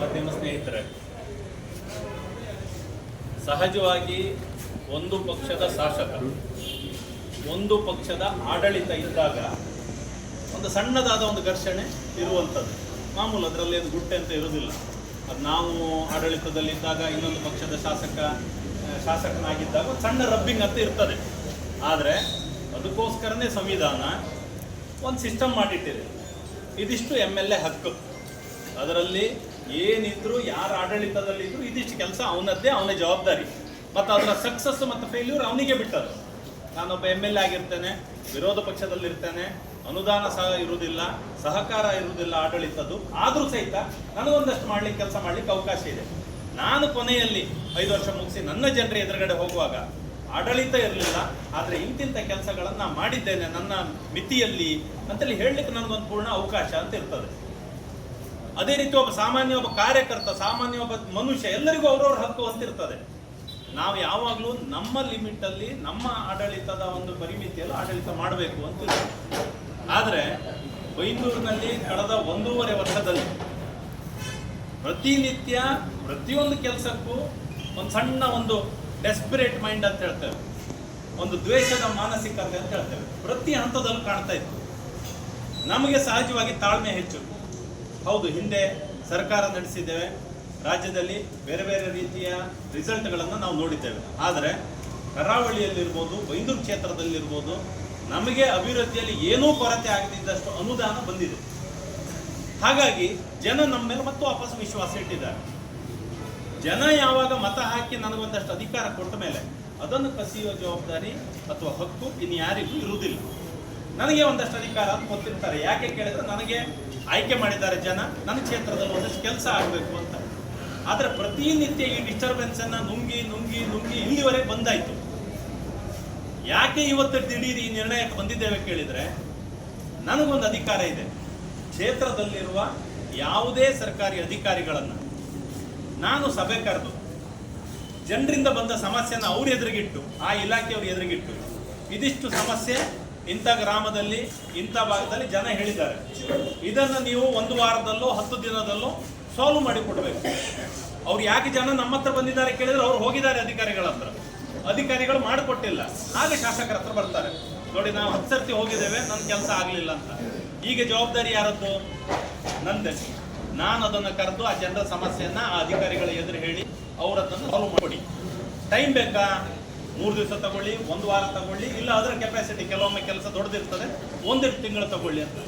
ಮಾಧ್ಯಮ ಸ್ನೇಹಿತರೆ, ಸಹಜವಾಗಿ ಒಂದು ಪಕ್ಷದ ಶಾಸಕ, ಒಂದು ಪಕ್ಷದ ಆಡಳಿತ ಇದ್ದಾಗ ಒಂದು ಸಣ್ಣದಾದ ಒಂದು ಘರ್ಷಣೆ ಇರುವಂಥದ್ದು. ಮಾಮೂಲು ಅದರಲ್ಲಿ ಏನು ಗುಟ್ಟೆ ಅಂತ ಇರೋದಿಲ್ಲ ಅದು ನಾವು ಆಡಳಿತದಲ್ಲಿದ್ದಾಗ ಇನ್ನೊಂದು ಪಕ್ಷದ ಶಾಸಕ ಶಾಸಕನಾಗಿದ್ದಾಗ ಒಂದು ಸಣ್ಣ ರಬ್ಬಿಂಗ್ ಅಂತ ಇರ್ತದೆ. ಆದರೆ ಅದಕ್ಕೋಸ್ಕರನೇ ಸಂವಿಧಾನ ಒಂದು ಸಿಸ್ಟಮ್ ಮಾಡಿಟ್ಟಿದೆ. ಇದಿಷ್ಟು ಎಂ ಎಲ್ ಎ ಹಕ್ಕು. ಅದರಲ್ಲಿ ಏನಿದ್ರು, ಯಾರ ಆಡಳಿತದಲ್ಲಿದ್ರು, ಇದಿಷ್ಟು ಕೆಲಸ ಅವನದ್ದೇ, ಅವನ ಜವಾಬ್ದಾರಿ. ಮತ್ತು ಅದರ ಸಕ್ಸಸ್ ಮತ್ತು ಫೇಲ್ಯೂರ್ ಅವನಿಗೆ ಬಿಟ್ಟರು ನಾನೊಬ್ಬ ಎಂ ಎಲ್ ಎ ಆಗಿರ್ತೇನೆ, ವಿರೋಧ ಪಕ್ಷದಲ್ಲಿರ್ತೇನೆ, ಅನುದಾನ ಸಹ ಇರುವುದಿಲ್ಲ, ಸಹಕಾರ ಇರುವುದಿಲ್ಲ ಆಡಳಿತದ್ದು. ಆದರೂ ಸಹಿತ ನನಗೊಂದಷ್ಟು ಮಾಡ್ಲಿಕ್ಕೆ, ಕೆಲಸ ಮಾಡ್ಲಿಕ್ಕೆ ಅವಕಾಶ ಇದೆ. ನಾನು ಕೊನೆಯಲ್ಲಿ ಐದು ವರ್ಷ ಮುಗಿಸಿ ನನ್ನ ಜನರ ಎದುರುಗಡೆ ಹೋಗುವಾಗ ಆಡಳಿತ ಇರಲಿಲ್ಲ, ಆದರೆ ಇಂತಿಂಥ ಕೆಲಸಗಳನ್ನು ಮಾಡಿದ್ದೇನೆ ನನ್ನ ಮಿತಿಯಲ್ಲಿ ಅಂತೇಳಿ ಹೇಳಲಿಕ್ಕೆ ನನಗೊಂದು ಪೂರ್ಣ ಅವಕಾಶ ಅಂತ ಇರ್ತದೆ. ಅದೇ ರೀತಿ ಒಬ್ಬ ಸಾಮಾನ್ಯ ಒಬ್ಬ ಕಾರ್ಯಕರ್ತ, ಸಾಮಾನ್ಯ ಒಬ್ಬ ಮನುಷ್ಯ, ಎಲ್ಲರಿಗೂ ಅವ್ರವ್ರ ಹಕ್ಕು ಹೊಂದಿರ್ತದೆ ನಾವು ಯಾವಾಗಲೂ ನಮ್ಮ ಲಿಮಿಟಲ್ಲಿ ನಮ್ಮ ಆಡಳಿತದ ಒಂದು ಪರಿಮಿತಿಯಲ್ಲಿ ಆಡಳಿತ ಮಾಡಬೇಕು ಅಂತ. ಆದರೆ ಬೈಂದೂರಿನಲ್ಲಿ ಕಳೆದ ಒಂದೂವರೆ ವರ್ಷದಲ್ಲಿ ಪ್ರತಿನಿತ್ಯ ಪ್ರತಿಯೊಂದು ಕೆಲಸಕ್ಕೂ ಒಂದು ಸಣ್ಣ ಒಂದು ಡೆಸ್ಪಿರೇಟ್ ಮೈಂಡ್ ಅಂತ ಹೇಳ್ತೇವೆ. ಒಂದು ದ್ವೇಷದ ಮಾನಸಿಕತೆ ಅಂತ ಹೇಳ್ತೇವೆ. ಪ್ರತಿ ಹಂತದಲ್ಲೂ ಕಾಣ್ತಾ ಇತ್ತು. ನಮಗೆ ಸಹಜವಾಗಿ ತಾಳ್ಮೆ ಹೆಚ್ಚು. ಹೌದು, ಹಿಂದೆ ಸರ್ಕಾರ ನಡೆಸಿದ್ದೇವೆ. ರಾಜ್ಯದಲ್ಲಿ ಬೇರೆ ಬೇರೆ ರೀತಿಯ ರಿಸಲ್ಟ್ಗಳನ್ನು ನಾವು ನೋಡಿದ್ದೇವೆ. ಆದರೆ, ಕರಾವಳಿಯಲ್ಲಿರ್ಬೋದು ಬೈಂದೂರು ಕ್ಷೇತ್ರದಲ್ಲಿರ್ಬೋದು, ನಮಗೆ ಅಭಿವೃದ್ಧಿಯಲ್ಲಿ ಏನೂ ಕೊರತೆ ಆಗದಿದ್ದಷ್ಟು ಅನುದಾನ ಬಂದಿದೆ. ಹಾಗಾಗಿ ಜನ ನಮ್ಮ ಮೇಲೆ ಮತ್ತು ವಾಪಸ್ ವಿಶ್ವಾಸ ಇಟ್ಟಿದ್ದಾರೆ. ಜನ ಯಾವಾಗ ಮತ ಹಾಕಿ ನನಗೊಂದಷ್ಟು ಅಧಿಕಾರ ಕೊಟ್ಟ ಮೇಲೆ ಅದನ್ನು ಕಸಿಯುವ ಜವಾಬ್ದಾರಿ ಅಥವಾ ಹಕ್ಕು ಇನ್ನು ಯಾರಿಗೂ ಇರುವುದಿಲ್ಲ. ನನಗೆ ಒಂದಷ್ಟು ಅಧಿಕಾರ ಅಂತ ಗೊತ್ತಿರ್ತಾರೆ. ಯಾಕೆ ಕೇಳಿದ್ರೆ ನನಗೆ ಆಯ್ಕೆ ಮಾಡಿದ್ದಾರೆ ಜನ, ನನ್ನ ಕ್ಷೇತ್ರದಲ್ಲಿ ಒಂದಷ್ಟು ಕೆಲಸ ಆಗಬೇಕು ಅಂತ. ಆದರೆ ಪ್ರತಿನಿತ್ಯ ಈ ಡಿಸ್ಟರ್ಬೆನ್ಸ್ ಅನ್ನ ನುಂಗಿ ನುಂಗಿ ನುಂಗಿ ಇಲ್ಲಿವರೆಗೆ ಬಂದಾಯ್ತು. ಯಾಕೆ ಇವತ್ತು ದಿಢೀರ್ ಈ ನಿರ್ಣಯಕ್ಕೆ ಬಂದಿದ್ದೇವೆ ಕೇಳಿದ್ರೆ, ನನಗೊಂದು ಅಧಿಕಾರ ಇದೆ. ಕ್ಷೇತ್ರದಲ್ಲಿರುವ ಯಾವುದೇ ಸರ್ಕಾರಿ ಅಧಿಕಾರಿಗಳನ್ನು ನಾನು ಸಭೆ ಕರೆದು, ಜನರಿಂದ ಬಂದ ಸಮಸ್ಯೆನ ಅವ್ರ ಎದುರಿಗಿಟ್ಟು, ಆ ಇಲಾಖೆಯವ್ರ ಎದುರಿಗಿಟ್ಟು, ಇದಿಷ್ಟು ಸಮಸ್ಯೆ ಇಂಥ ಗ್ರಾಮದಲ್ಲಿ, ಇಂಥ ಭಾಗದಲ್ಲಿ ಜನ ಹೇಳಿದ್ದಾರೆ. ಇದನ್ನು ನೀವು ಒಂದು ವಾರದಲ್ಲೋ, ಹತ್ತು ದಿನದಲ್ಲೋ ಸಾಲ್ವ್ ಮಾಡಿ ಕೊಡಬೇಕು ಅವ್ರು ಯಾಕೆ ಜನ ನಮ್ಮ ಹತ್ರ ಬಂದಿದ್ದಾರೆ ಕೇಳಿದ್ರೆ ಅವ್ರು ಹೋಗಿದ್ದಾರೆ ಅಧಿಕಾರಿಗಳ ಹತ್ರ. ಅಧಿಕಾರಿಗಳು ಮಾಡಿಕೊಟ್ಟಿಲ್ಲ. ಹಾಗೆ ಶಾಸಕರ ಹತ್ರ ಬರ್ತಾರೆ. ನೋಡಿ, ನಾವು ಹತ್ತು ಸರ್ತಿ ಹೋಗಿದ್ದೇವೆ, ನನ್ನ ಕೆಲಸ ಆಗಲಿಲ್ಲ ಅಂತ. ಈಗ ಜವಾಬ್ದಾರಿ ಯಾರದ್ದು? ನಂದೆ. ನಾನು ಅದನ್ನು ಕರೆದು ಆ ಜನರ ಸಮಸ್ಯೆಯನ್ನು ಆ ಅಧಿಕಾರಿಗಳ ಎದುರು ಹೇಳಿ ಅವ್ರ ಅದನ್ನು ಸಾಲ್ವ್ ಮಾಡಿ. ಟೈಮ್ ಬೇಕಾ? ಮೂರು ದಿವಸ ತಗೊಳ್ಳಿ, ಒಂದು ವಾರ ತಗೊಳ್ಳಿ, ಇಲ್ಲ ಅದರ ಕೆಪಾಸಿಟಿ ಕೆಲವೊಮ್ಮೆ ಕೆಲಸ ದೊಡ್ಡದಿರ್ತದೆ, ಒಂದೆರಡು ತಿಂಗಳು ತಗೊಳ್ಳಿ ಅಂತ.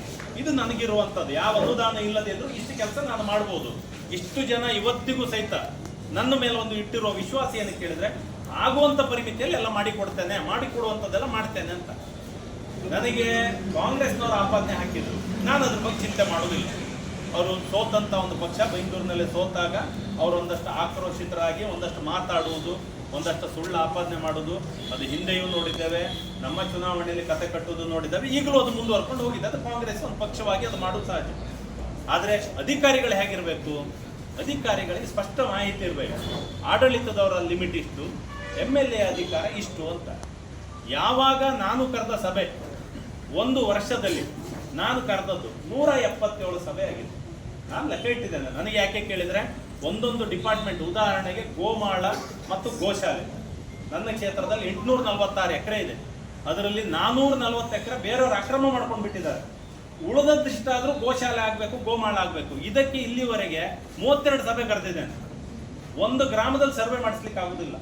ಇದು ನನಗಿರುವಂಥದ್ದು. ಯಾವ ಅನುದಾನ ಇಲ್ಲದೆ ಇದ್ರೂ ಇಷ್ಟು ಕೆಲಸ ನಾನು ಮಾಡ್ಬೋದು. ಇಷ್ಟು ಜನ ಇವತ್ತಿಗೂ ಸಹಿತ ನನ್ನ ಮೇಲೆ ಒಂದು ಇಟ್ಟಿರುವ ವಿಶ್ವಾಸ ಏನು ಕೇಳಿದ್ರೆ ಆಗುವಂಥ ಪರಿಮಿತಿಯಲ್ಲಿ ಎಲ್ಲ ಮಾಡಿಕೊಡ್ತೇನೆ, ಮಾಡಿಕೊಡುವಂಥದ್ದೆಲ್ಲ ಮಾಡ್ತೇನೆ ಅಂತ. ನನಗೆ ಕಾಂಗ್ರೆಸ್ನವರು ಆಪಾದನೆ ಹಾಕಿದ್ರು. ನಾನು ಅದ್ರ ಬಗ್ಗೆ ಚಿಂತೆ ಮಾಡೋದಿಲ್ಲ ಅವರು ಸೋತಂಥ ಒಂದು ಪಕ್ಷ, ಬೆಂಗಳೂರಿನಲ್ಲಿ ಸೋತಾಗ ಅವರು ಒಂದಷ್ಟು ಆಕ್ರೋಶಿತರಾಗಿ, ಒಂದಷ್ಟು ಮಾತಾಡುವುದು ಒಂದಷ್ಟು ಸುಳ್ಳು ಆಪಾದನೆ ಮಾಡೋದು, ಅದು ಹಿಂದೆಯೂ ನೋಡಿದ್ದೇವೆ, ನಮ್ಮ ಚುನಾವಣೆಯಲ್ಲಿ ಕತೆ ಕಟ್ಟುವುದು ನೋಡಿದ್ದೇವೆ, ಈಗಲೂ ಅದು ಮುಂದುವರ್ಕೊಂಡು ಹೋಗಿದೆ. ಅದು ಕಾಂಗ್ರೆಸ್ ಒಂದು ಪಕ್ಷವಾಗಿ ಅದು ಮಾಡೋದು ಸಹಜ. ಆದರೆ ಅಧಿಕಾರಿಗಳು ಹೇಗಿರಬೇಕು? ಅಧಿಕಾರಿಗಳಿಗೆ ಸ್ಪಷ್ಟ ಮಾಹಿತಿ ಇರಬೇಕು. ಆಡಳಿತದವರ ಲಿಮಿಟ್ ಇಷ್ಟು, ಎಂ ಎಲ್ ಎ ಅಧಿಕಾರ ಇಷ್ಟು ಅಂತ. ಯಾವಾಗ ನಾನು ಕರೆದ ಸಭೆ, ಒಂದು ವರ್ಷದಲ್ಲಿ ನಾನು ಕರೆದದ್ದು ನೂರ ಎಪ್ಪತ್ತೇಳು ಸಭೆ ಆಗಿದೆ. ನಾನು ಲೆಕ್ಕ ಇಟ್ಟಿದ್ದೇನೆ. ನನಗೆ ಯಾಕೆ ಕೇಳಿದರೆ ಒಂದೊಂದು ಡಿಪಾರ್ಟ್ಮೆಂಟ್, ಉದಾಹರಣೆಗೆ ಗೋಮಾಳ ಮತ್ತು ಗೋಶಾಲೆ. ನನ್ನ ಕ್ಷೇತ್ರದಲ್ಲಿ ಎಂಟುನೂರ ನಲವತ್ತಾರು ಎಕರೆ ಇದೆ. ಅದರಲ್ಲಿ ನಾನೂರ ನಲವತ್ತು ಎಕರೆ ಬೇರೆಯವರು ಅಕ್ರಮ ಮಾಡ್ಕೊಂಡು ಬಿಟ್ಟಿದ್ದಾರೆ. ಉಳಿದದ್ದಿಷ್ಟಾದರೂ ಗೋಶಾಲೆ ಆಗಬೇಕು, ಗೋಮಾಳ ಆಗಬೇಕು. ಇದಕ್ಕೆ ಇಲ್ಲಿವರೆಗೆ ಮೂವತ್ತೆರಡು ಸಭೆ ಕರೆದಿದ್ದೇನೆ. ಒಂದು ಗ್ರಾಮದಲ್ಲಿ ಸರ್ವೆ ಮಾಡಿಸ್ಲಿಕ್ಕೆ ಆಗುದಿಲ್ಲ.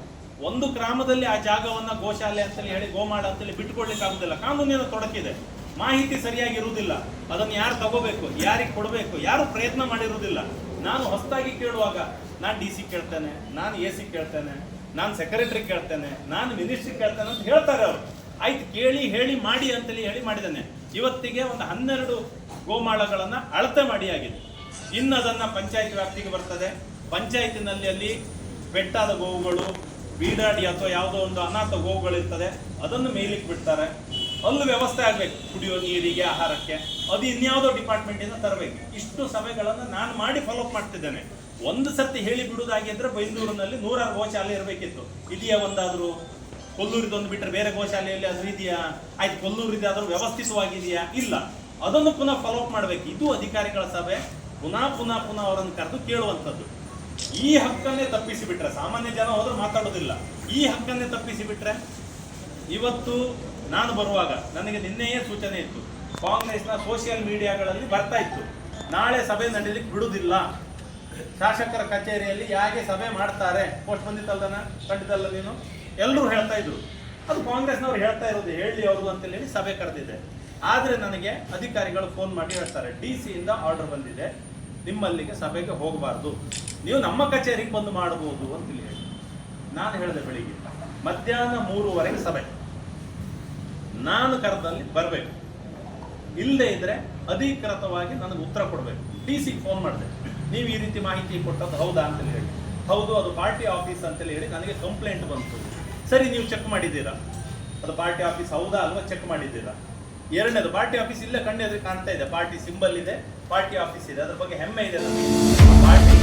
ಒಂದು ಗ್ರಾಮದಲ್ಲಿ ಆ ಜಾಗವನ್ನ ಗೋಶಾಲೆ ಅಂತೇಳಿ ಹೇಳಿ, ಗೋಮಾಳ ಅಂತೇಳಿ ಬಿಟ್ಕೊಡ್ಲಿಕ್ಕೆ ಆಗುದಿಲ್ಲ. ಕಾನೂನಿನ ತೊಡಕಿದೆ. ಮಾಹಿತಿ ಸರಿಯಾಗಿ ಇರುವುದಿಲ್ಲ. ಅದನ್ನು ಯಾರು ತಗೋಬೇಕು, ಯಾರಿಗೆ ಕೊಡಬೇಕು, ಯಾರು ಪ್ರಯತ್ನ ಮಾಡಿರುವುದಿಲ್ಲ. ನಾನು ಹೊಸದಾಗಿ ಕೇಳುವಾಗ ನಾನು ಡಿ ಸಿ ಕೇಳ್ತೇನೆ, ನಾನು ಎ ಸಿ ಕೇಳ್ತೇನೆ, ನಾನು ಸೆಕ್ರೆಟರಿ ಕೇಳ್ತೇನೆ, ನಾನು ಮಿನಿಸ್ಟ್ರಿ ಕೇಳ್ತೇನೆ ಅಂತ ಹೇಳ್ತಾರೆ ಅವರು. ಆಯ್ತು, ಕೇಳಿ, ಹೇಳಿ, ಮಾಡಿ ಅಂತೇಳಿ ಹೇಳಿ ಮಾಡಿದ್ದಾನೆ. ಇವತ್ತಿಗೆ ಒಂದು ಹನ್ನೆರಡು ಗೋಮಾಳಗಳನ್ನು ಅಳತೆ ಮಾಡಿ ಆಗಿದೆ. ಇನ್ನು ಅದನ್ನ ಪಂಚಾಯತ್ ವ್ಯಾಪ್ತಿಗೆ ಬರ್ತದೆ. ಪಂಚಾಯತಿನಲ್ಲಿ ಅಲ್ಲಿ ಬೆಟ್ಟಾದ ಗೋವುಗಳು, ಬೀಡಾಡಿ ಅಥವಾ ಯಾವುದೋ ಒಂದು ಅನಾಥ ಗೋವುಗಳಿರ್ತದೆ, ಅದನ್ನು ಮೇಯ್ಲಿಕ್ಕೆ ಬಿಡ್ತಾರೆ. ಅಲ್ಲೂ ವ್ಯವಸ್ಥೆ ಆಗಬೇಕು. ಕುಡಿಯೋ ನೀರಿಗೆ, ಆಹಾರಕ್ಕೆ. ಅದು ಇನ್ಯಾವುದೋ ಡಿಪಾರ್ಟ್ಮೆಂಟಿಂದ ತರಬೇಕು. ಇಷ್ಟು ಸಭೆಗಳನ್ನು ನಾನು ಮಾಡಿ ಫಾಲೋಅಪ್ ಮಾಡ್ತಿದ್ದೇನೆ. ಒಂದು ಸರ್ತಿ ಹೇಳಿ ಬಿಡುವುದಾಗಿದ್ರೆ ಬೈಂದೂರಿನಲ್ಲಿ ನೂರಾರು ಗೋಶಾಲೆ ಇರಬೇಕಿತ್ತು. ಇದೆಯಾ ಒಂದಾದರೂ ಕೊಲ್ಲೂರಿದೊಂದು ಬಿಟ್ಟರೆ ಬೇರೆ ಗೋಶಾಲೆಯಲ್ಲಿ ಅದು ಇದೆಯಾ? ಆಯ್ತು, ಕೊಲ್ಲೂರಿದೆ ಆದರೂ ವ್ಯವಸ್ಥಿತವಾಗಿದೆಯಾ? ಇಲ್ಲ. ಅದನ್ನು ಪುನಃ ಫಾಲೋಅಪ್ ಮಾಡಬೇಕು. ಇದು ಅಧಿಕಾರಿಗಳ ಸಭೆ. ಪುನಃ ಪುನಃ ಪುನಃ ಅವರನ್ನು ಕರೆದು ಕೇಳುವಂಥದ್ದು. ಈ ಹಕ್ಕನ್ನೇ ತಪ್ಪಿಸಿಬಿಟ್ರೆ ಸಾಮಾನ್ಯ ಜನ ಹೋದ್ರೆ ಮಾತಾಡೋದಿಲ್ಲ. ಈ ಹಕ್ಕನ್ನೇ ತಪ್ಪಿಸಿಬಿಟ್ರೆ ಇವತ್ತು ನಾನು ಬರುವಾಗ ನನಗೆ ನಿನ್ನೆಯೇ ಸೂಚನೆ ಇತ್ತು. ಕಾಂಗ್ರೆಸ್ನ ಸೋಷಿಯಲ್ ಮೀಡಿಯಾಗಳಲ್ಲಿ ಬರ್ತಾ ಇತ್ತು. ನಾಳೆ ಸಭೆ ನಡೀಲಿಕ್ಕೆ ಬಿಡುವುದಿಲ್ಲ. ಶಾಸಕರ ಕಚೇರಿಯಲ್ಲಿ ಯಾಕೆ ಸಭೆ ಮಾಡ್ತಾರೆ? ಪೋಸ್ಟ್ ಬಂದಿತ್ತಲ್ದನ ಕಂಡಿದ್ದಲ್ಲ ನೀನು? ಎಲ್ಲರೂ ಹೇಳ್ತಾ ಇದ್ರು. ಅದು ಕಾಂಗ್ರೆಸ್ನವ್ರು ಹೇಳ್ತಾ ಇರೋದು ಹೇಳಿ ಅವ್ರದ್ದು ಅಂತ ಹೇಳಿ ಸಭೆ ಕರೆದಿದೆ. ಆದರೆ ನನಗೆ ಅಧಿಕಾರಿಗಳು ಫೋನ್ ಮಾಡಿ ಹೇಳ್ತಾರೆ, ಡಿ ಸಿಯಿಂದ ಆರ್ಡರ್ ಬಂದಿದೆ. ನಿಮ್ಮಲ್ಲಿಗೆ ಸಭೆಗೆ ಹೋಗಬಾರ್ದು. ನೀವು ನಮ್ಮ ಕಚೇರಿಗೆ ಬಂದು ಮಾಡಬಹುದು ಅಂತ ಹೇಳಿ. ನಾನು ಹೇಳಿದೆ ಬೆಳಿಗ್ಗೆ. ಮಧ್ಯಾಹ್ನ ಮೂರುವರೆಗೆ ಸಭೆ. ನಾನು ಕರೆದಲ್ಲಿ ಬರಬೇಕು. ಇಲ್ಲದೆ ಇದ್ರೆ ಅಧಿಕೃತವಾಗಿ ನನಗೆ ಉತ್ತರ ಕೊಡಬೇಕು. ಡಿ ಸಿಗೆ ಫೋನ್ ಮಾಡಿದೆ. ನೀವು ಈ ರೀತಿ ಮಾಹಿತಿ ಕೊಟ್ಟದ್ದು ಹೌದಾ ಅಂತೇಳಿ ಹೇಳಿ. ಹೌದು, ಅದು ಪಾರ್ಟಿ ಆಫೀಸ್ ಅಂತೇಳಿ ಹೇಳಿ ನನಗೆ ಕಂಪ್ಲೇಂಟ್ ಬಂತು. ಸರಿ, ನೀವು ಚೆಕ್ ಮಾಡಿದ್ದೀರಾ? ಅದು ಪಾರ್ಟಿ ಆಫೀಸ್ ಹೌದಾ ಅಲ್ವಾ ಚೆಕ್ ಮಾಡಿದ್ದೀರಾ? ಎರಡನೇದು, ಪಾರ್ಟಿ ಆಫೀಸ್ ಇಲ್ಲೇ, ಕಣ್ಣೆದ್ರೆ ಕಾಣ್ತಾ ಇದೆ. ಪಾರ್ಟಿ ಸಿಂಬಲ್ ಇದೆ, ಪಾರ್ಟಿ ಆಫೀಸ್ ಇದೆ. ಅದ್ರ ಬಗ್ಗೆ ಹೆಮ್ಮೆ ಇದೆ ನಮಗೆ. ಪಾರ್ಟಿ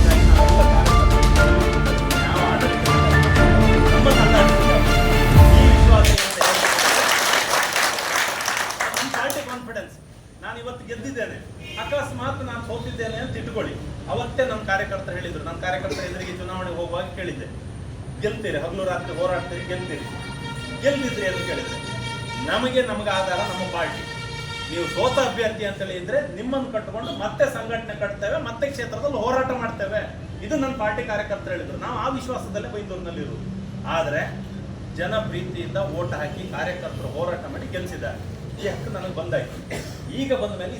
ಕಾರ್ಯಕರ್ತರು ಹೇಳಿದ್ರು. ನನ್ನ ಕಾರ್ಯಕರ್ತರ ಎದುರಿಗೆ ಚುನಾವಣೆ ಹೋಗುವಾಗ ಕೇಳಿದ್ದೆ. ಗೆಲ್ತೀರಿ ಹಗಲು ರಾತ್ರಿ ಹೋರಾಡ್ತೀರಿ, ಗೆಲ್ತೀರಿ. ಗೆಲ್ಲಿದ್ರಿ ಅಂತ ಕೇಳಿದ್ರೆ ನಮಗೆ ನಮಗೆ ಆಧಾರ ನಮ್ಮ ಪಾರ್ಟಿ. ನೀವು ಸೋತ ಅಭ್ಯರ್ಥಿ ಅಂತೇಳಿ ಇದ್ರೆ ನಿಮ್ಮನ್ನು ಕಟ್ಟಿಕೊಂಡು ಮತ್ತೆ ಸಂಘಟನೆ ಕಟ್ತೇವೆ, ಮತ್ತೆ ಕ್ಷೇತ್ರದಲ್ಲಿ ಹೋರಾಟ ಮಾಡ್ತೇವೆ. ಇದು ನನ್ನ ಪಾರ್ಟಿ ಕಾರ್ಯಕರ್ತರು ಹೇಳಿದ್ರು. ನಾವು ಆ ವಿಶ್ವಾಸದಲ್ಲೇ ಬೈಂದೂರಿನಲ್ಲಿರೋದು ಆದರೆ ಜನ ಪ್ರೀತಿಯಿಂದ ಓಟ್ ಹಾಕಿ ಕಾರ್ಯಕರ್ತರು ಹೋರಾಟ ಮಾಡಿ ಗೆಲ್ಲಿಸಿದ್ದಾರೆ ಈ ಹಕ್ಕು ನನಗೆ ಬಂದಾಯ್ತು. ಈಗ ಬಂದ ಮೇಲೆ